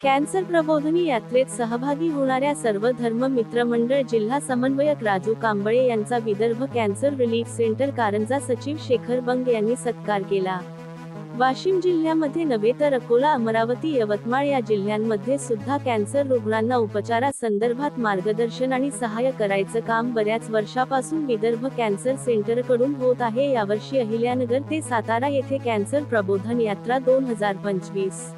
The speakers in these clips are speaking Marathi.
कॅन्सर प्रबोधनी यात्रेत सहभागी होणाऱ्या सर्व धर्म मित्रमंडळ जिल्हा समन्वयक राजू कांबळे यांचा Vidarbha cancer relief centre Karanja सचिव शेखर बंग यांनी सत्कार केला. वाशिम जिल्ह्यामध्ये नव्हे तर अकोला अमरावती यवतमाळ या जिल्ह्यांमध्ये सुद्धा कॅन्सर रुग्णांना उपचारासंदर्भात मार्गदर्शन आणि सहाय्य करायचं काम बऱ्याच वर्षापासून विदर्भ कॅन्सर सेंटरकडून होत आहे. यावर्षी अहिल्यानगर ते सातारा येथे कॅन्सर प्रबोधन यात्रा दोन हजार पंचवीस.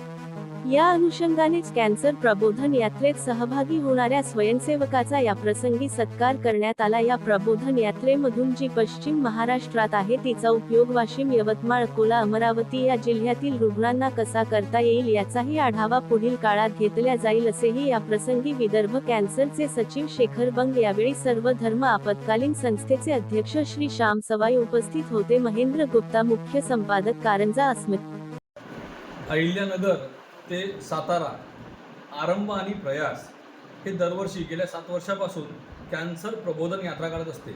या अनुषंगानेच कॅन्सर प्रबोधन यात्रेत सहभागी होणाऱ्या स्वयंसेवकाचा या प्रसंगी सत्कार करण्यात आला. या प्रबोधन यात्रेमधून जी पश्चिम महाराष्ट्रात आहे तिचा उपयोग वाशिम यवतमाळ अकोला अमरावती या जिल्ह्यातील रुग्णांना कसा करता येईल याचाही आढावा पुढील काळात घेतल्या जाईल असेही या प्रसंगी विदर्भ कॅन्सरचे सचिव शेखर बंग यावेळी सर्व धर्म आपत्कालीन संस्थेचे अध्यक्ष श्री श्याम सवाई उपस्थित होते. महेंद्र गुप्ता मुख्य संपादक कारंजा अस्मित. अहिल्यानगर ते सातारा आरंभ आणि प्रयास हे दरवर्षी गेल्या सात वर्षापासून कॅन्सर प्रबोधन यात्रा काढत असते.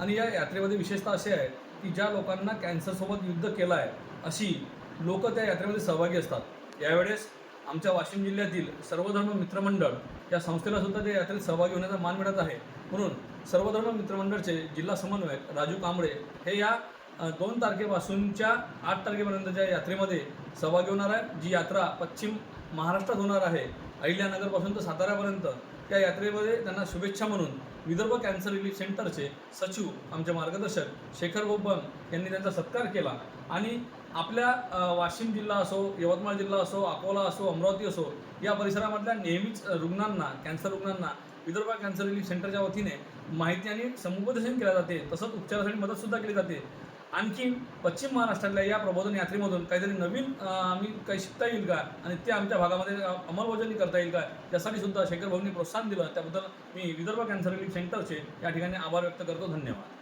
आणि या यात्रेमध्ये विशेषतः अशी आहे की ज्या लोकांना कॅन्सरसोबत युद्ध केलं आहे अशी लोक त्या यात्रेमध्ये सहभागी असतात. यावेळेस आमच्या वाशिम जिल्ह्यातील सर्वधर्म मित्रमंडळ या संस्थेला सुद्धा त्या यात्रेत सहभागी होण्याचा मान मिळत आहे. म्हणून सर्वधर्म मित्रमंडळचे जिल्हा समन्वयक राजू कांबळे हे या दोन तारखेपासूनच्या आठ तारखेपर्यंतच्या यात्रेमध्ये सहभागी होणार आहे. जी यात्रा पश्चिम महाराष्ट्रात होणार आहे. अहिल्यानगरपासून तर साताऱ्यापर्यंत. त्या यात्रेमध्ये त्यांना शुभेच्छा म्हणून विदर्भ कॅन्सर रिलीफ सेंटरचे सचिव आमचे मार्गदर्शक शेखर गोपन यांनी त्यांचा सत्कार केला. आणि आपल्या वाशिम जिल्हा असो यवतमाळ जिल्हा असो अकोला असो अमरावती असो या परिसरामधल्या नेहमीच रुग्णांना कॅन्सर रुग्णांना विदर्भ कॅन्सर रिलीफ सेंटरच्या वतीने माहिती आणि समुपदेशन केले जाते. तसंच उपचारासाठी मदतसुद्धा केली जाते. आणखी पश्चिम महाराष्ट्रातल्या या प्रबोधन यात्रेमधून काहीतरी नवीन आम्ही काही शिकता येईल का? आणि ते आमच्या भागामध्ये अंमलबजावणी करता येईल का? यासाठी सुद्धा शेखर भाऊंनी प्रोत्साहन दिलं. त्याबद्दल मी विदर्भ कॅन्सर रिलीफ सेंटरचे या ठिकाणी आभार व्यक्त करतो. धन्यवाद.